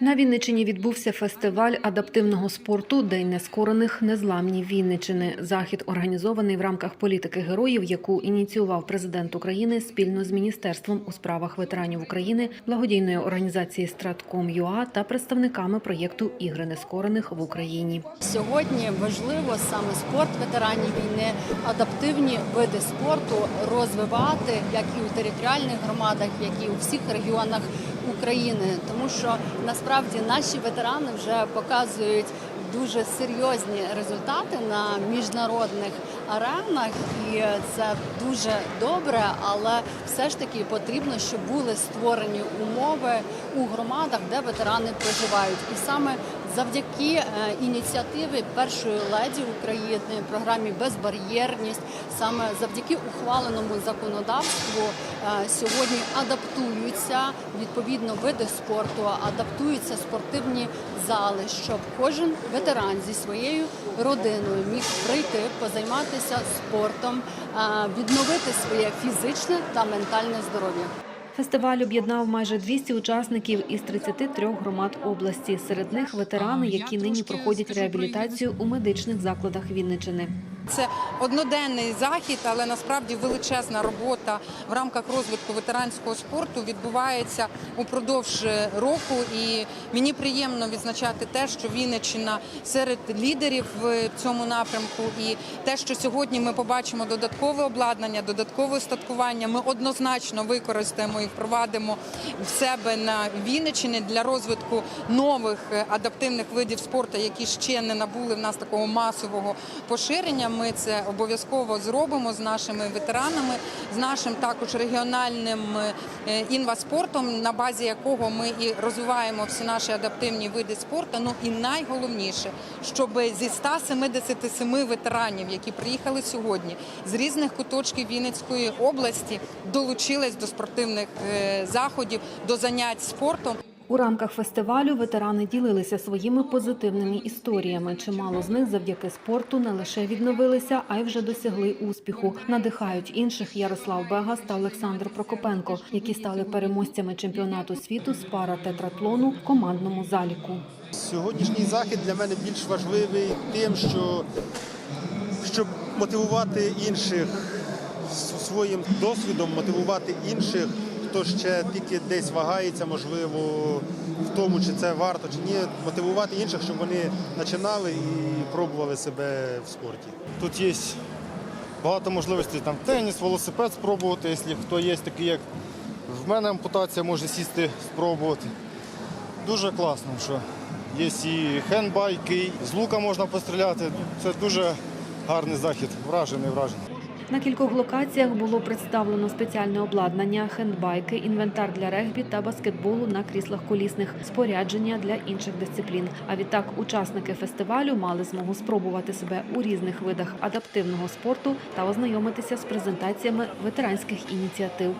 На Вінничині відбувся фестиваль адаптивного спорту День нескорених незламні Вінничини. Захід організований в рамках політики героїв, яку ініціював президент України спільно з міністерством у справах ветеранів України, благодійною організацією Стратком ЮА та представниками проєкту Ігри нескорених в Україні. Сьогодні важливо саме спорт ветеранів війни, адаптивні види спорту розвивати як і у територіальних громадах, як і у всіх регіонах України, тому що насправді наші ветерани вже показують дуже серйозні результати на міжнародних аренах, і це дуже добре, але все ж таки потрібно, щоб були створені умови у громадах, де ветерани проживають, і саме завдяки е, ініціативі першої леді України програмі Безбар'єрність, саме завдяки ухваленому законодавству е, сьогодні адаптуються відповідно види спорту, адаптуються спортивні зали, щоб кожен ветеран зі своєю родиною міг прийти, позайматися спортом, е, відновити своє фізичне та ментальне здоров'я. Фестиваль об'єднав майже 200 учасників із 33 громад області. Серед них ветерани, які нині проходять реабілітацію у медичних закладах Вінничини. Це одноденний захід, але насправді величезна робота в рамках розвитку ветеранського спорту відбувається упродовж року. І мені приємно відзначати те, що Вінниччина серед лідерів в цьому напрямку, і те, що сьогодні ми побачимо додаткове обладнання, додаткове устаткування, ми однозначно використаємо і впровадимо в себе на Вінниччині для розвитку нових е, адаптивних видів спорту, які ще не набули в нас такого масового поширення. Ми це обов'язково зробимо з нашими ветеранами, з нашим також регіональним е, інваспортом, на базі якого ми і розвиваємо всі наші адаптивні види спорту. Ну і найголовніше, щоб зі 177 ветеранів, які приїхали сьогодні з різних куточків Вінницької області, долучились до спортивних е, заходів, до занять спортом. У рамках фестивалю ветерани ділилися своїми позитивними історіями. Чимало з них завдяки спорту не лише відновилися, а й вже досягли успіху. Надихають інших Ярослав Бегас та Олександр Прокопенко, які стали переможцями чемпіонату світу з пара тетратлону в командному заліку. Сьогоднішній захід для мене більш важливий тим, що щоб мотивувати інших своїм досвідом, мотивувати інших, хто ще тільки десь вагається, можливо, в тому, чи це варто, чи ні, мотивувати інших, щоб вони починали і пробували себе в спорті. Тут є багато можливостей там теніс, велосипед спробувати, якщо хто є такий, як в мене ампутація, може сісти, спробувати. Дуже класно, що є і хендбайки, з лука можна постріляти. Це дуже гарний захід, вражений, вражений. На кількох локаціях було представлено спеціальне обладнання, хендбайки, інвентар для регбі та баскетболу на кріслах колісних, спорядження для інших дисциплін. А відтак учасники фестивалю мали змогу спробувати себе у різних видах адаптивного спорту та ознайомитися з презентаціями ветеранських ініціатив.